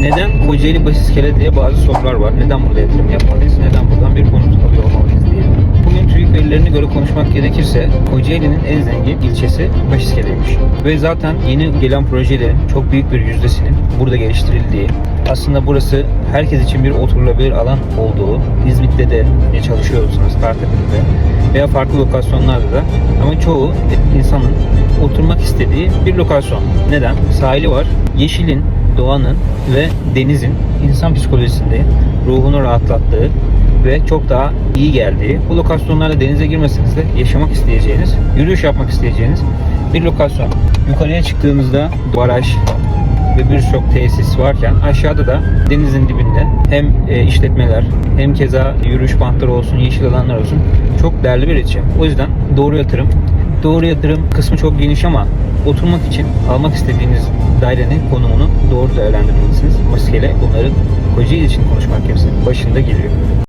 Neden Kocaeli Basiskele diye bazı sorular var. Neden burada yatırım yapmalıyız? Neden buradan bir konut alıyor olmalıyız diye. Bugün TÜİK verilerine göre konuşmak gerekirse Kocaeli'nin en zengin ilçesi Basiskele'ymiş. Ve zaten yeni gelen projelerin çok büyük bir yüzdesinin burada geliştirildiği, aslında burası herkes için bir oturulabilir alan olduğu, İzmit'te de çalışıyorsanız Kartepe'de veya farklı lokasyonlarda da ama çoğu insanın oturmak istediği bir lokasyon. Neden? Sahili var, yeşilin, doğanın ve denizin insan psikolojisinde ruhunu rahatlattığı ve çok daha iyi geldiği, bu lokasyonlarda denize girmeseniz de yaşamak isteyeceğiniz, yürüyüş yapmak isteyeceğiniz bir lokasyon. Yukarıya çıktığımızda baraj ve birçok tesis varken aşağıda da denizin dibinde hem e, işletmeler hem keza yürüyüş bantları olsun, yeşil alanlar olsun çok değerli bir iletişim. O yüzden doğru yatırım. Doğru yatırım kısmı çok geniş ama oturmak için almak istediğiniz dairenin konumunu doğru değerlendirmelisiniz. Maskele bunların Kocaeli için konuşmak gerekirse başında geliyor.